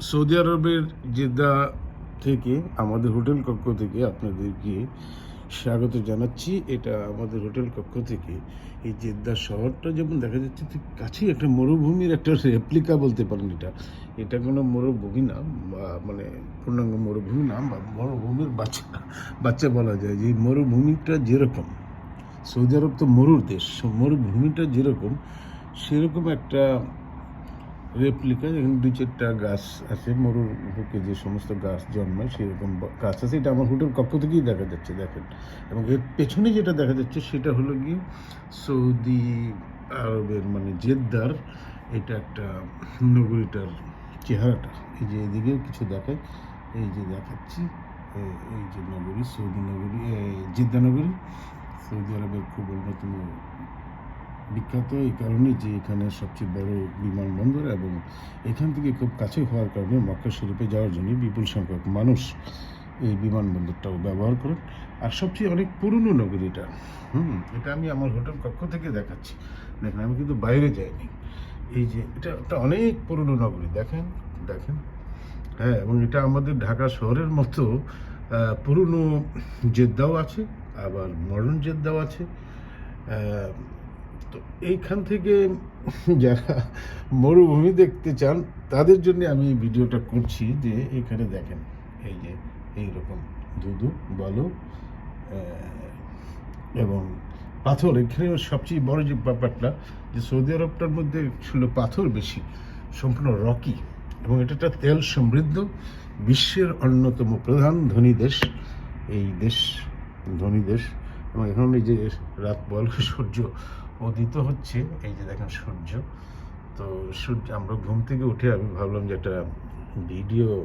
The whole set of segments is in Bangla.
সৌদি আরবের জেদ্দা থেকে, আমাদের হোটেল কক্ষ থেকে আপনাদেরকে স্বাগত জানাচ্ছি। এটা আমাদের হোটেল কক্ষ থেকে। এই জেদ্দা শহরটা যেমন দেখা যাচ্ছে, ঠিক কাছেই একটা মরুভূমির একটা রেপ্লিকা বলতে পারেন এটা। এটা কোনো মরুভূমি না, বা মানে পূর্ণাঙ্গ মরুভূমি না, বা মরুভূমির বাচ্চা বাচ্চা বলা যায়। যে মরুভূমিটা যেরকম, সৌদি আরব তো মরুর দেশ মরুভূমিটা যেরকম, সেরকম একটা রেপ্লিকা এখানে দুই চারটা গাছ আছে, মরুর বুকে যে সমস্ত গাছ জন্মায়, সেরকম গাছ আছে। এটা আমার হোটেল কক্ষ থেকেই দেখা যাচ্ছে, দেখেন। এবং এর পেছনে যেটা দেখা যাচ্ছে, সেটা হলো গিয়ে সৌদি আরবের মানে জেদ্দার, এটা একটা নগরীটার চেহারাটা। এই যে এদিকেও কিছু দেখায়, এই যে দেখাচ্ছি এই যে নগরী, সৌদি নগরী জেদ্দা নগরী, সৌদি আরবের খুব অন্যতম বিখ্যাত এই কারণে যে এখানে সবচেয়ে বড় বিমানবন্দর এবং এখান থেকে খুব কাছে হওয়ার কারণে মক্কা শরীফে যাওয়ার জন্য বিপুল সংখ্যক মানুষ এই বিমানবন্দরটাও ব্যবহার করেন। আর সবচেয়ে অনেক পুরনো নগরী এটা। হুম, এটা আমি আমার হোটেল কক্ষ থেকে দেখাচ্ছি। দেখেন, আমি কিন্তু বাইরে যাইনি। এই যে, এটা একটা অনেক পুরনো নগরী। দেখেন দেখেন। হ্যাঁ এবং এটা আমাদের ঢাকা শহরের মতো পুরনো জেদ্দাও আছে, আবার মডার্ন জেদ্দাও আছে। তো এইখান থেকে যারা মরুভূমি দেখতে চান, তাদের জন্য আমি ভিডিওটা করছি যে এখানে দেখেন, এই যে এইরকম ধুধু বালু এবং পাথর। এখানে সবচেয়ে বড় যে ব্যাপারটা, যে সৌদি আরবটার মধ্যে ছিল পাথর বেশি, সম্পূর্ণ রকি, এবং এটা একটা তেল সমৃদ্ধ, বিশ্বের অন্যতম প্রধান ধনী দেশ, এই দেশ, ধনী দেশ। এবং এখন এই যে রাত বল সূর্য উদিত হচ্ছে, এই যে দেখেন সূর্য। তো সূর্য, আমরা ঘুম থেকে উঠে আমি ভাবলাম যে একটা ভিডিও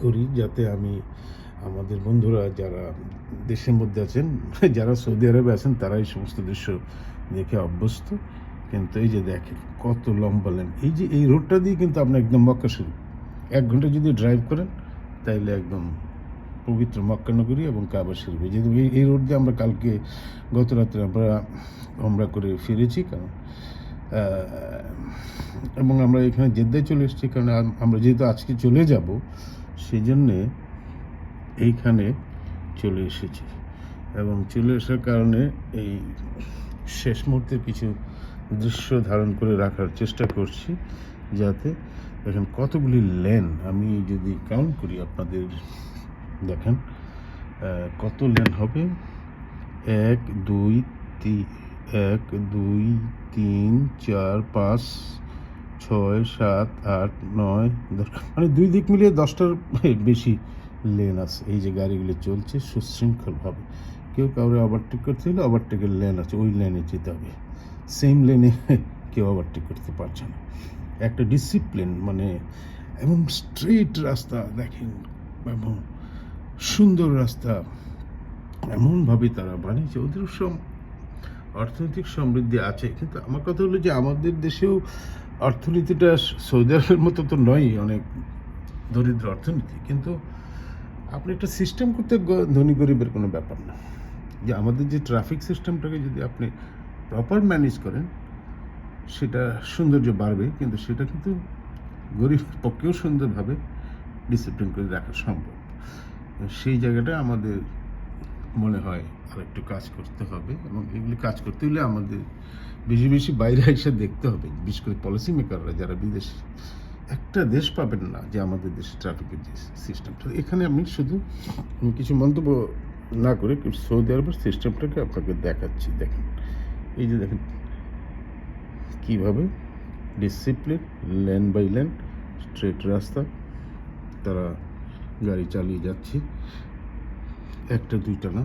করি যাতে আমি, আমাদের বন্ধুরা যারা দেশের মধ্যে আছেন, যারা সৌদি আরবে আছেন তারা এই সমস্ত দৃশ্য দেখে অভ্যস্ত। কিন্তু এই যে দেখেন, কত লম্বা লেন এই যে এই রোডটা দিয়ে কিন্তু আপনি একদম মক্কা শুরু এক ঘণ্টা যদি ড্রাইভ করেন, তাইলে একদম পবিত্র মক্কা নগরী এবং কাবা শরীফ। যেহেতু এই রোড দিয়ে আমরা কালকে গত রাত্রে আমরা আমরা করে ফিরেছি, কারণ এবং আমরা এখানে জেদ্দায় চলে এসেছি, কারণ আমরা যেহেতু আজকে চলে যাব সেই জন্যে এইখানে চলে এসেছি। এবং চলে আসার কারণে এই শেষ মুহূর্তে কিছু দৃশ্য ধারণ করে রাখার চেষ্টা করছি, যাতে দেখেন কতগুলি লেন। আমি যদি কাউন্ট করি আপনাদের দেখেন কত লেন হবে? এক, দুই তিন এক, দুই, তিন, চার, পাঁচ, ছয়, সাত, আট, নয়, দশ। মানে দুই দিক মিলিয়ে দশটার বেশি লেন আছে। এই যে গাড়িগুলো চলছে সুশৃঙ্খলভাবে। কেউ কাউরে ওভারটেক করতে হলে ওভারটেকের লেন আছে, ওই লেনে যেতে হবে। সেম লেনে কেউ ওভারটেক করতে পারছে না। একটা ডিসিপ্লিন মানে এবং স্ট্রেট রাস্তা, দেখেন এবং সুন্দর রাস্তা। এমনভাবে তারা বানিয়েছে। ওদের সব অর্থনৈতিক সমৃদ্ধি আছে। কিন্তু আমার কথা হলো যে, আমাদের দেশেও অর্থনীতিটা সৌদি আরবের মতো তো নয় অনেক দরিদ্র অর্থনীতি। কিন্তু আপনি একটা সিস্টেম করতে ধনী গরিবের কোনো ব্যাপার না। যে, আমাদের যে ট্রাফিক সিস্টেমটাকে যদি আপনি প্রপার ম্যানেজ করেন, সেটা সৌন্দর্য বাড়বে। কিন্তু সেটা কিন্তু গরিব পক্ষেও সুন্দরভাবে ডিসিপ্লিন করে রাখা সম্ভব। সেই জায়গাটা আমাদের মনে হয় আর একটু কাজ করতে হবে এবং এগুলি কাজ করতে হলে আমাদের বেশি বেশি বাইরে এসে দেখতে হবে। বিশেষ করে পলিসি মেকাররা যারা বিদেশ, একটা দেশ পাবেন না যে আমাদের দেশে ট্রাফিকের যে সিস্টেমটা এখানে আমি শুধু কিছু মন্তব্য না করে সৌদি আরবের সিস্টেমটাকে আপনাকে দেখাচ্ছি। দেখেন, এই যে দেখেন কীভাবে discipline lane by lane straight রাস্তা, তারা গাড়ি চালিয়ে যাচ্ছি। একটা, দুইটা না?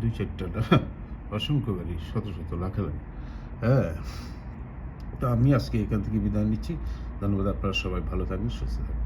দুই, চারটা না? অসংখ্য গাড়ি, শত শত, লাখে, লাখ। হ্যাঁ। তো আমি আজকে এখান থেকে বিদায় নিচ্ছি। ধন্যবাদ, আপনারা সবাই ভালো থাকবেন, সুস্থ থাকবেন।